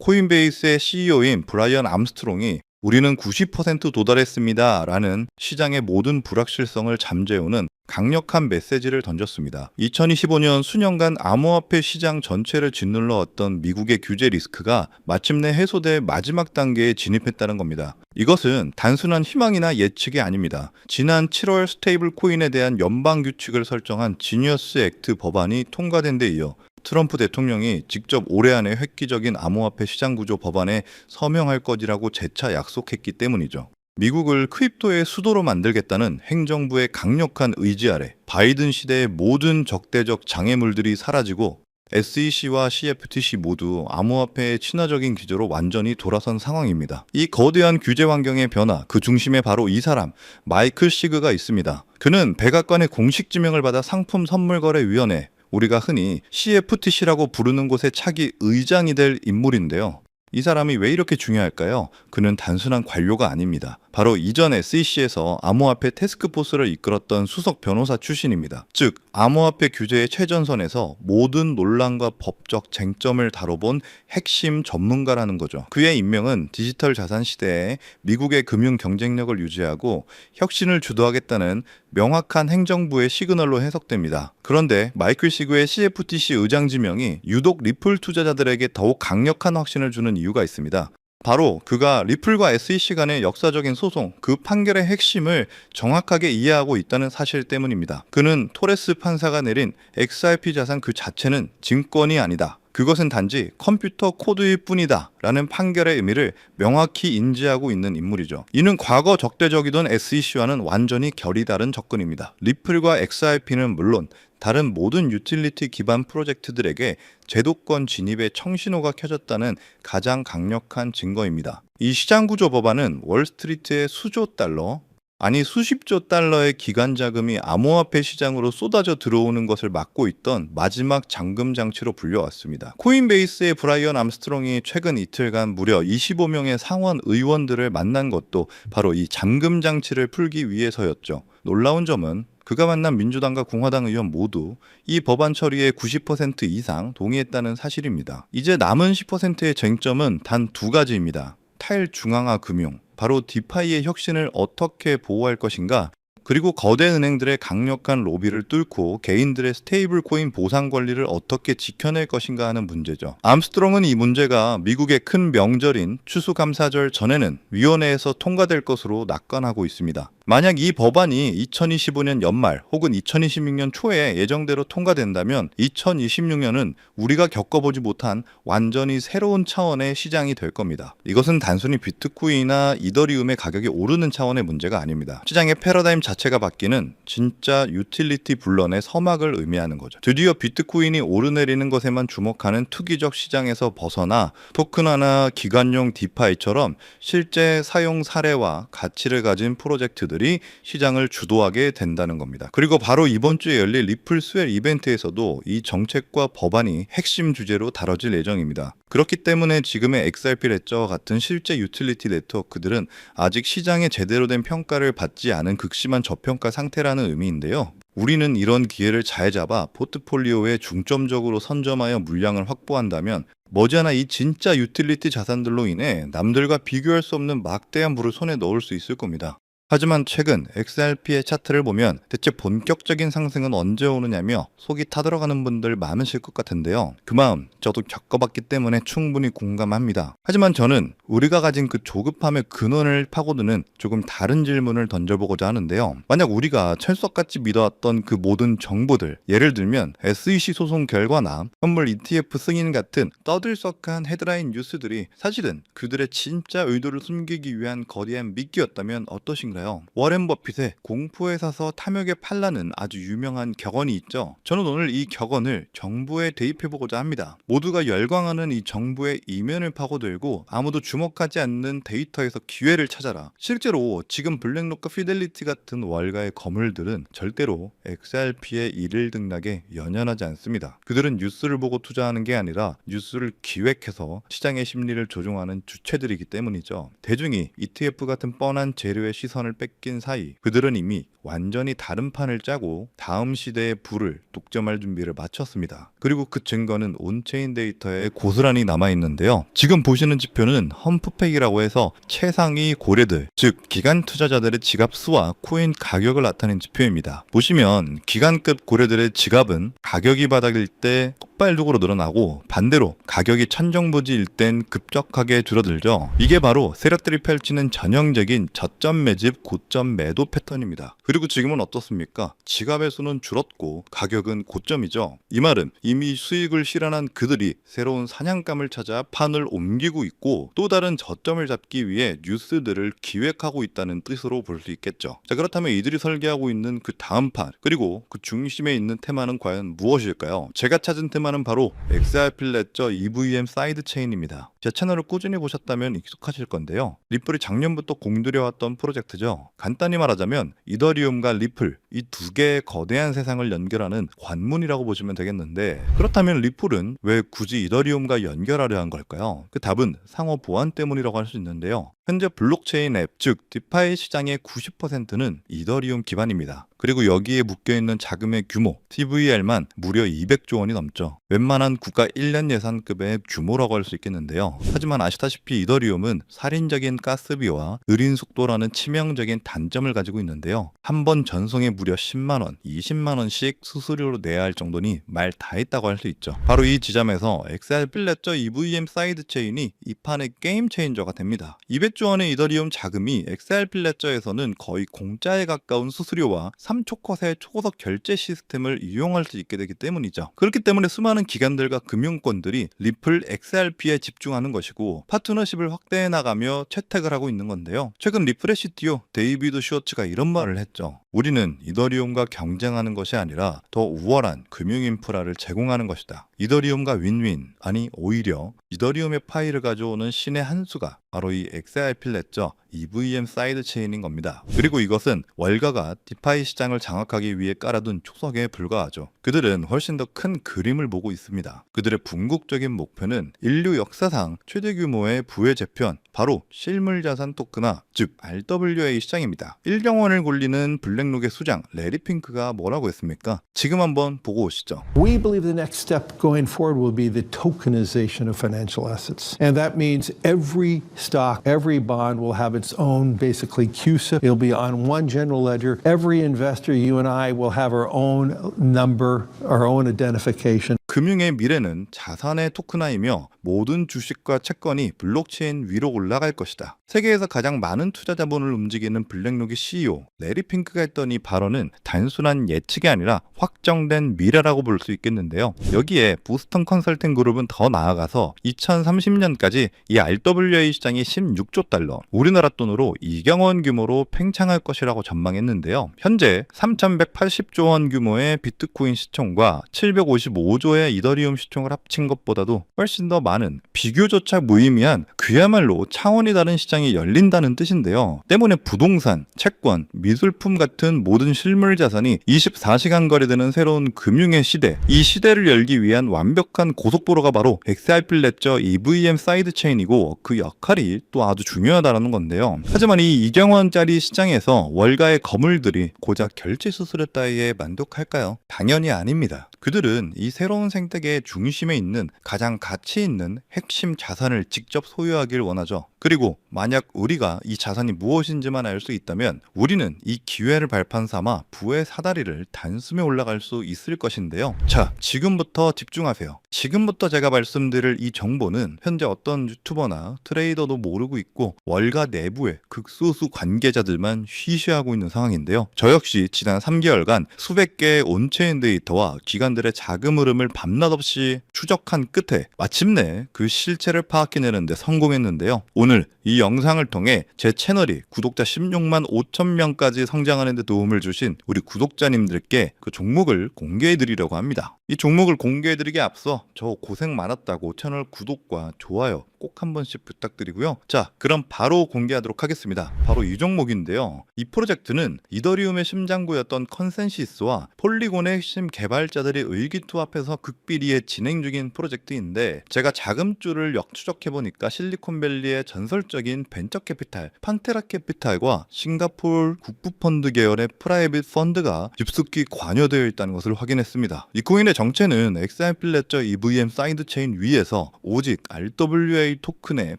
코인베이스의 CEO인 브라이언 암스트롱이 우리는 90% 도달했습니다. 라는 시장의 모든 불확실성을 잠재우는 강력한 메시지를 던졌습니다. 2025년 수년간 암호화폐 시장 전체를 짓눌러 왔던 미국의 규제 리스크가 마침내 해소될 마지막 단계에 진입했다는 겁니다. 이것은 단순한 희망이나 예측이 아닙니다. 지난 7월 스테이블 코인에 대한 연방 규칙을 설정한 지니어스 액트 법안이 통과된 데 이어 트럼프 대통령이 직접 올해 안에 획기적인 암호화폐 시장 구조 법안에 서명할 것이라고 재차 약속했기 때문이죠. 미국을 크립토의 수도로 만들겠다는 행정부의 강력한 의지 아래 바이든 시대의 모든 적대적 장애물들이 사라지고 SEC와 CFTC 모두 암호화폐의 친화적인 기조로 완전히 돌아선 상황입니다. 이 거대한 규제 환경의 변화, 그 중심에 바로 이 사람, 마이클 시그가 있습니다. 그는 백악관의 공식 지명을 받아 상품 선물 거래 위원회, 우리가 흔히 CFTC라고 부르는 곳의 차기 의장이 될 인물인데요. 이 사람이 왜 이렇게 중요할까요? 그는 단순한 관료가 아닙니다. 바로 이전 SEC에서 암호화폐 테스크포스를 이끌었던 수석 변호사 출신입니다. 즉, 암호화폐 규제의 최전선에서 모든 논란과 법적 쟁점을 다뤄본 핵심 전문가라는 거죠. 그의 임명은 디지털 자산 시대에 미국의 금융 경쟁력을 유지하고 혁신을 주도하겠다는 명확한 행정부의 시그널로 해석됩니다. 그런데 마이클 시그의 CFTC 의장 지명이 유독 리플 투자자들에게 더욱 강력한 확신을 주는 이유가 있습니다. 바로 그가 리플과 SEC 간의 역사적인 소송, 그 판결의 핵심을 정확하게 이해하고 있다는 사실 때문입니다. 그는 토레스 판사가 내린 XRP 자산 그 자체는 증권이 아니다. 그것은 단지 컴퓨터 코드일 뿐이다. 라는 판결의 의미를 명확히 인지하고 있는 인물이죠. 이는 과거 적대적이던 SEC와는 완전히 결이 다른 접근입니다. 리플과 XRP는 물론 다른 모든 유틸리티 기반 프로젝트들에게 제도권 진입의 청신호가 켜졌다는 가장 강력한 증거입니다. 이 시장 구조 법안은 월스트리트의 수조 달러, 아니 수십조 달러의 기관 자금이 암호화폐 시장으로 쏟아져 들어오는 것을 막고 있던 마지막 잠금 장치로 불려왔습니다. 코인베이스의 브라이언 암스트롱이 최근 이틀간 무려 25명의 상원 의원들을 만난 것도 바로 이 잠금 장치를 풀기 위해서였죠. 놀라운 점은 그가 만난 민주당과 공화당 의원 모두 이 법안 처리에 90% 이상 동의했다는 사실입니다. 이제 남은 10%의 쟁점은 단 두 가지입니다. 탈중앙화 금융, 바로 디파이의 혁신을 어떻게 보호할 것인가, 그리고 거대 은행들의 강력한 로비를 뚫고 개인들의 스테이블 코인 보상 권리를 어떻게 지켜낼 것인가 하는 문제죠. 암스트롱은 이 문제가 미국의 큰 명절인 추수감사절 전에는 위원회에서 통과될 것으로 낙관하고 있습니다. 만약 이 법안이 2025년 연말 혹은 2026년 초에 예정대로 통과된다면 2026년은 우리가 겪어보지 못한 완전히 새로운 차원의 시장이 될 겁니다. 이것은 단순히 비트코인이나 이더리움의 가격이 오르는 차원의 문제가 아닙니다. 시장의 패러다임 자체가 바뀌는 진짜 유틸리티 불런의 서막을 의미하는 거죠. 드디어 비트코인이 오르내리는 것에만 주목하는 투기적 시장에서 벗어나 토큰화나 기관용 디파이처럼 실제 사용 사례와 가치를 가진 프로젝트들이 시장을 주도하게 된다는 겁니다. 그리고 바로 이번 주에 열릴 리플 스웰 이벤트에서도 이 정책과 법안이 핵심 주제로 다뤄질 예정입니다. 그렇기 때문에 지금의 XRP 레저와 같은 실제 유틸리티 네트워크들은 아직 시장에 제대로 된 평가를 받지 않은 극심한 저평가 상태라는 의미인데요. 우리는 이런 기회를 잘 잡아 포트폴리오에 중점적으로 선점하여 물량을 확보한다면 머지않아 이 진짜 유틸리티 자산들로 인해 남들과 비교할 수 없는 막대한 부를 손에 넣을 수 있을 겁니다. 하지만 최근 XRP의 차트를 보면 대체 본격적인 상승은 언제 오느냐며 속이 타들어가는 분들 많으실 것 같은데요. 그 마음 저도 겪어봤기 때문에 충분히 공감합니다. 하지만 저는 우리가 가진 그 조급함의 근원을 파고드는 조금 다른 질문을 던져보고자 하는데요. 만약 우리가 철석같이 믿어왔던 그 모든 정보들, 예를 들면 SEC 소송 결과나 선물 ETF 승인 같은 떠들썩한 헤드라인 뉴스들이 사실은 그들의 진짜 의도를 숨기기 위한 거대한 미끼였다면 어떠신가요? 워렌 버핏의 공포에 사서 탐욕에 팔라는 아주 유명한 격언이 있죠. 저는 오늘 이 격언을 정부에 대입해보고자 합니다. 모두가 열광하는 이 정부의 이면을 파고들고 아무도 주목하지 않는 데이터에서 기회를 찾아라. 실제로 지금 블랙로커 피델리티 같은 월가의 거물들은 절대로 XRP의 일일 등락에 연연하지 않습니다. 그들은 뉴스를 보고 투자하는 게 아니라 뉴스를 기획해서 시장의 심리를 조종하는 주체들이기 때문이죠. 대중이 ETF 같은 뻔한 재료의 시선을 시장을 뺏긴 사이 그들은 이미 완전히 다른 판을 짜고 다음 시대의 부를 독점할 준비를 마쳤습니다. 그리고 그 증거는 온체인 데이터에 고스란히 남아 있는데요. 지금 보시는 지표는 험프팩이라고 해서 최상위 고래들, 즉 기간 투자자들의 지갑 수와 코인 가격을 나타낸 지표입니다. 보시면 기간급 고래들의 지갑은 가격이 바닥일 때 폭발적으로 늘어나고 반대로 가격이 천정부지일 땐 급격하게 줄어들죠. 이게 바로 세력들이 펼치는 전형적인 저점 매집, 고점 매도 패턴입니다. 그리고 지금은 어떻습니까? 지갑의 수는 줄었고 가격은 고점이죠. 이 말은 이미 수익을 실현한 그들이 새로운 사냥감을 찾아 판을 옮기고 있고 또 다른 저점을 잡기 위해 뉴스들을 기획하고 있다는 뜻으로 볼 수 있겠죠. 자, 그렇다면 이들이 설계하고 있는 그 다음 판 그리고 그 중심에 있는 테마는 과연 무엇일까요? 제가 찾은 테마 는 바로 XRP 레저 EVM 사이드 체인입니다. 제 채널을 꾸준히 보셨다면 익숙하실 건데요. 리플이 작년부터 공들여왔던 프로젝트죠. 간단히 말하자면 이더리움과 리플 이 두 개의 거대한 세상을 연결하는 관문이라고 보시면 되겠는데 그렇다면 리플은 왜 굳이 이더리움과 연결하려 한 걸까요? 그 답은 상호 보안 때문이라고 할 수 있는데요. 현재 블록체인 앱, 즉 디파이 시장의 90%는 이더리움 기반입니다. 그리고 여기에 묶여있는 자금의 규모, TVL만 무려 200조 원이 넘죠. 웬만한 국가 1년 예산급의 규모라고 할 수 있겠는데요. 하지만 아시다시피 이더리움은 살인적인 가스비와 느린 속도라는 치명적인 단점을 가지고 있는데요. 한 번 전송에 무려 10만 원, 20만 원씩 수수료로 내야 할 정도니 말 다 했다고 할 수 있죠. 바로 이 지점에서 XRP 레저 EVM 사이드 체인이 이 판의 게임 체인저가 됩니다. 200조 원의 이더리움 자금이 XRP 레저에서는 거의 공짜에 가까운 수수료와 3초컷의 초고속 결제 시스템을 이용할 수 있게 되기 때문이죠. 그렇기 때문에 수많은 기관들과 금융권들이 리플 XRP에 집중하는 것이고 파트너십을 확대해 나가며 채택을 하고 있는 건데요. 최근 리플의 CTO 데이비드 슈어츠가 이런 말을 했죠. 우리는 이더리움과 경쟁하는 것이 아니라 더 우월한 금융 인프라를 제공하는 것이다. 이더리움과 윈윈 아니 오히려 이더리움의 파일을 가져오는 신의 한 수가 바로 이 XRP 레저 EVM 사이드 체인인 겁니다. 그리고 이것은 월가가 디파이 시장을 장악하기 위해 깔아둔 초석에 불과하죠. 그들은 훨씬 더 큰 그림을 보고 있습니다. 그들의 궁극적인 목표는 인류 역사상 최대 규모의 부의 재편, 바로 실물 자산 토크나 즉 RWA 시장입니다. 1경 원을 굴리는 블랙록의 수장 레리 핑크가 뭐라고 했습니까? 지금 한번 보고 오시죠. We believe the next step going forward will be the tokenization of financial assets. And that means every stock, every bond will have its own basically CUSIP. It'll be on one general ledger. Every investor, you and I, will have our own number, our own identification. 금융의 미래는 자산의 토큰화이며 모든 주식과 채권이 블록체인 위로 올라갈 것이다. 세계에서 가장 많은 투자 자본을 움직이는 블랙록의 CEO 레리 핑크가 했던 이 발언은 단순한 예측이 아니라 확정된 미래라고 볼 수 있겠는데요. 여기에 보스턴 컨설팅 그룹은 더 나아가서 2030년까지 이 RWA 시장이 16조 달러, 우리나라 돈으로 2경원 규모로 팽창할 것이라고 전망했는데요. 현재 3,180조 원 규모의 비트코인 시총과 755조의 이더리움 시총을 합친 것보다도 훨씬 더 많은 비교조차 무의미한 그야말로 차원이 다른 시장이 열린다는 뜻인데요. 때문에 부동산, 채권, 미술품 같은 모든 실물 자산이 24시간 거래되는 새로운 금융의 시대, 이 시대를 열기 위한 완벽한 고속도로가 바로 XRP 레저 EVM 사이드 체인이고 그 역할이 또 아주 중요하다라는 건데요. 하지만 이 2경 원짜리 시장에서 월가의 거물들이 고작 결제 수수료 따위에 만족할까요? 당연히 아닙니다. 그들은 이 새로운 생태계의 중심에 있는 가장 가치 있는 핵심 자산을 직접 소유하길 원하죠. 그리고 만약 우리가 이 자산이 무엇인지만 알 수 있다면 우리는 이 기회를 발판 삼아 부의 사다리를 단숨에 올라갈 수 있을 것인데요. 자, 지금부터 집중하세요. 지금부터 제가 말씀드릴 이 정보는 현재 어떤 유튜버나 트레이더도 모르고 있고 월가 내부의 극소수 관계자들만 쉬쉬하고 있는 상황인데요. 저 역시 지난 3개월간 수백 개의 온체인 데이터와 기관들의 자금 흐름을 밤낮 없이 추적한 끝에 마침내 그 실체를 파악해내는데 성공했는데요. 오늘 이 영상을 통해 제 채널이 구독자 16만 5천 명까지 성장하는 데 도움을 주신 우리 구독자님들께 그 종목을 공개해 드리려고 합니다. 이 종목을 공개해 드리기에 앞서 저 고생 많았다고 채널 구독과 좋아요 꼭 한 번씩 부탁드리고요. 자, 그럼 바로 공개하도록 하겠습니다. 바로 이 종목인데요. 이 프로젝트는 이더리움의 심장구였던 컨센시스와 폴리곤의 핵심 개발자들이 의기투합해서 극비리에 진행 중인 프로젝트인데 제가 자금줄을 역추적해 보니까 실리콘밸리의 전설적인 벤처 캐피탈 판테라 캐피탈과 싱가폴 국부 펀드 계열의 프라이빗 펀드가 깊숙이 관여되어 있다는 것을 확인했습니다. 이 코인의 정체는 XRP 레저 EVM 사이드 체인 위에서 오직 RWA 토큰의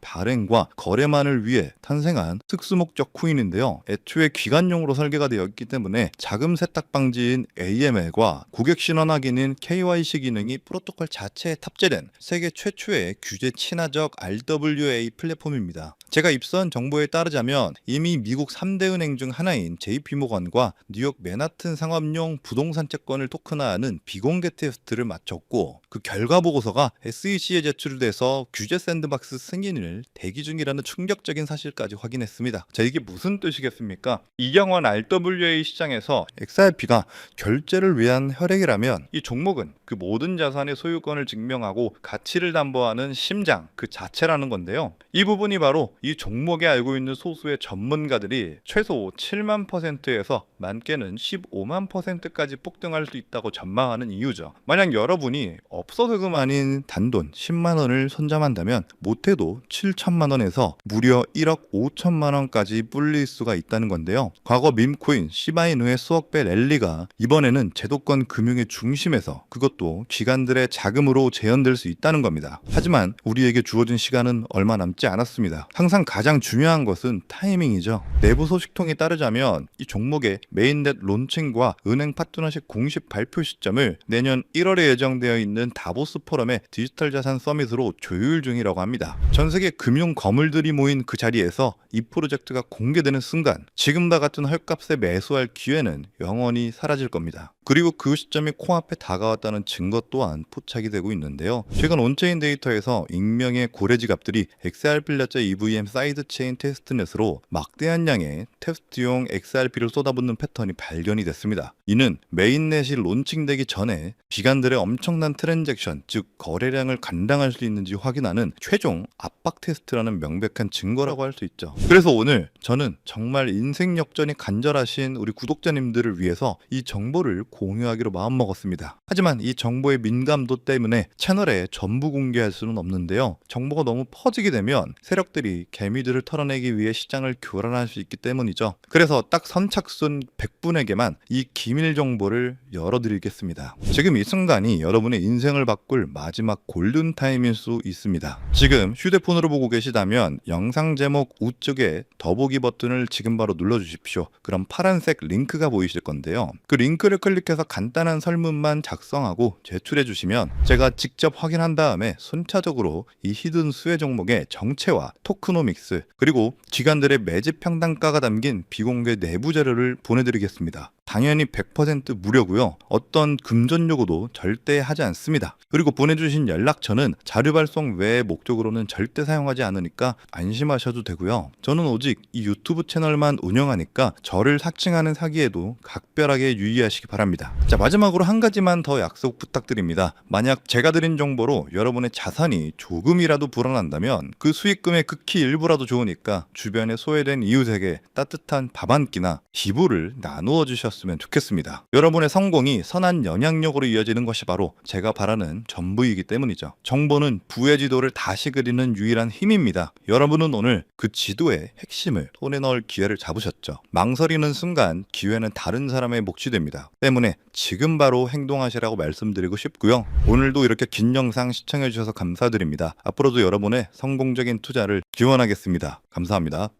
발행과 거래만을 위해 탄생한 특수 목적 코인인데요. 애초에 기관용으로 설계가 되어 있기 때문에 자금 세탁 방지인 AML과 고객 신원 확인인 KYC 기능이 프로토콜 자체에 탑재된 세계 최초의 규제 친화적 RWA 플랫폼입니다. 제가 입수한 정보에 따르자면 이미 미국 3대 은행 중 하나인 JP모건과 뉴욕 맨하튼 상업용 부동산 채권을 토큰화하는 비공개 테스트를 마쳤고 그 결과 보고서가 SEC에 제출돼서 규제 샌드박스 승인을 대기 중이라는 충격적인 사실까지 확인했습니다. 자 이게 무슨 뜻이겠습니까? 이경원 RWA 시장에서 XRP가 결제를 위한 혈액이라면 이 종목은 그 모든 자산의 소유권을 증명하고 가치를 담보하는 심장 그 자체라는 건데요. 이 부분이 바로 이 종목에 알고 있는 소수의 전문가들이 최소 7만 퍼센트에서 많게는 15만 퍼센트까지 폭등할 수 있다고 전망하는 이유죠. 만약 여러분이 없어서 금 아닌 단돈 10만 원을 선점한다면 못해도 7천만 원에서 무려 1억 5천만 원까지 불릴 수가 있다는 건데요. 과거 밈코인 시바이누의 수억 배 랠리가 이번에는 제도권 금융의 중심에서 그것도 기관들의 자금으로 재현될 수 있다는 겁니다. 하지만 우리에게 주어진 시간은 얼마 남지 않았습니다. 항상 가장 중요한 것은 타이밍이죠. 내부 소식통에 따르자면 이 종목의 메인넷 론칭과 은행 파트너십 공식 발표 시점을 내년 1월에 예정되어 있는 다보스 포럼의 디지털 자산 서밋으로 조율 중이라고 합니다. 전 세계 금융 거물들이 모인 그 자리에서 이 프로젝트가 공개되는 순간 지금과 같은 헐값에 매수할 기회는 영원히 사라질 겁니다. 그리고 그 시점이 코앞에 다가왔다는 증거 또한 포착이 되고 있는데요. 최근 온체인 데이터에서 익명의 고래 지갑들이 XRP 레저 EVM 사이드 체인 테스트넷으로 막대한 양의 테스트용 XRP를 쏟아붓는 패턴이 발견이 됐습니다. 이는 메인넷이 론칭되기 전에 기관들의 엄청난 트랜잭션, 즉 거래량을 감당할 수 있는지 확인하는 최종 압박 테스트라는 명백한 증거라고 할 수 있죠. 그래서 오늘 저는 정말 인생 역전이 간절하신 우리 구독자님들을 위해서 이 정보를 공유하기로 마음먹었습니다. 하지만 이 정보의 민감도 때문에 채널에 전부 공개할 수는 없는데요. 정보가 너무 퍼지게 되면 세력들이 개미들을 털어내기 위해 시장을 교란할 수 있기 때문이죠. 그래서 딱 선착순 100분에게만 이 기밀 정보를 열어드리겠습니다. 지금 이 순간이 여러분의 인생을 바꿀 마지막 골든 타임일 수 있습니다. 지금 휴대폰으로 보고 계시다면 영상 제목 우측에 더보기 버튼을 지금 바로 눌러주십시오. 그럼 파란색 링크가 보이실 건데요. 그 링크를 클릭 해서 간단한 설문만 작성하고 제출해 주시면 제가 직접 확인한 다음에 순차적으로 이 히든 수혜 종목의 정체와 토크노믹스 그리고 기관들의 매집 평단가가 담긴 비공개 내부 자료를 보내드리겠습니다. 당연히 100% 무료고요. 어떤 금전 요구도 절대 하지 않습니다. 그리고 보내주신 연락처는 자료 발송 외의 목적으로는 절대 사용하지 않으니까 안심하셔도 되고요. 저는 오직 이 유튜브 채널만 운영하니까 저를 사칭하는 사기에도 각별하게 유의하시기 바랍니다. 자 마지막으로 한 가지만 더 약속 부탁드립니다. 만약 제가 드린 정보로 여러분의 자산이 조금이라도 불어난다면 그 수익금의 극히 일부라도 좋으니까 주변에 소외된 이웃에게 따뜻한 밥 한 끼나 기부를 나누어 주셨으면 좋겠습니다. 여러분의 성공이 선한 영향력으로 이어지는 것이 바로 제가 바라는 전부이기 때문이죠. 정보는 부의 지도를 다시 그리는 유일한 힘입니다. 여러분은 오늘 그 지도의 핵심을 손에 넣을 기회를 잡으셨죠. 망설이는 순간 기회는 다른 사람의 몫이 됩니다. 때문에 지금 바로 행동하시라고 말씀드리고 싶고요. 오늘도 이렇게 긴 영상 시청해 주셔서 감사드립니다. 앞으로도 여러분의 성공적인 투자를 기원하겠습니다. 감사합니다.